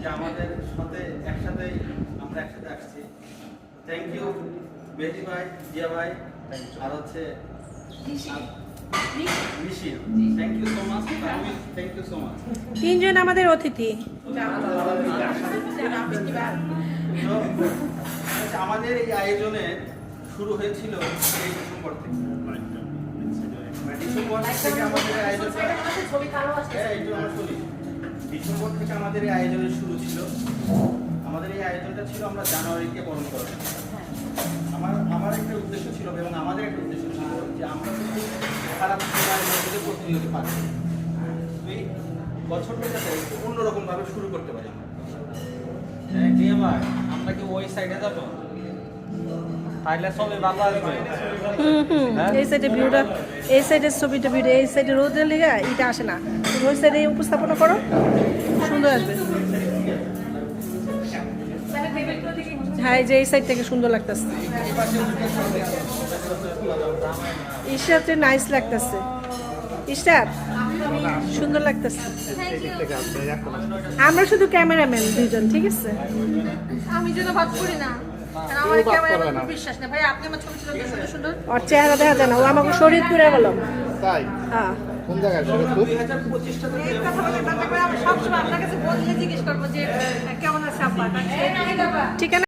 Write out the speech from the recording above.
যে আমাদের সাথে একসাথে আমরা একসাথে আসছি থ্যাংক ইউ মেহেদি ভাই জিয়া ভাই আর হচ্ছে thank you so much thank you so much তিনজন আমাদের অতিথি আচ্ছা, আমাদের এই আয়োজনে শুরু হয়েছিল এই ডিসেম্বর থেকে ডিসেম্বর থেকে আমাদের হ্যাঁ, আমরা শুনি। ডিসেম্বর থেকে আমাদের এই আয়োজনের শুরু ছিল। আমাদের এই আয়োজনটা ছিল আমরা জানুয়ারিকে বরণ করব আমার আমার একটা উদ্দেশ্য ছিল এবং আমাদের একটা উদ্দেশ্য ছিল যে আমরা যদি খারাপ মধ্যে দিয়ে প্রতিনিয়ত পারি এই বছরটা যাতে একটু অন্যরকম ভাবে শুরু করতে পারি। আমরা হ্যাঁ, আমরা কি ওই সাইডে যাব? তাইলে সবই ভালো আসবে। হ্যাঁ? এই সাইডে ভিউটা এই সাইডের ছবিটা ভিডিও, এই সাইডে রোদের লেগে এটা আসে না। তুমি ওই সাইডে উপস্থাপনা করো, সুন্দর আসবে হ্যাঁ যে এই সাইড থেকে সুন্দর লাগতেছে। ইশরাতে নাইস লাগতেছে। ইশরাত সুন্দর লাগতেছে। আমরা শুধু ক্যামেরাম্যান দুইজন, ঠিক আছে? আমি যেন ভাব করি না। ওর চেহারা দেখা যায় না। ও আমাকে শরীর করে গেল। তাই? হ্যাঁ। কোন জায়গায়? যে কেমন আছে।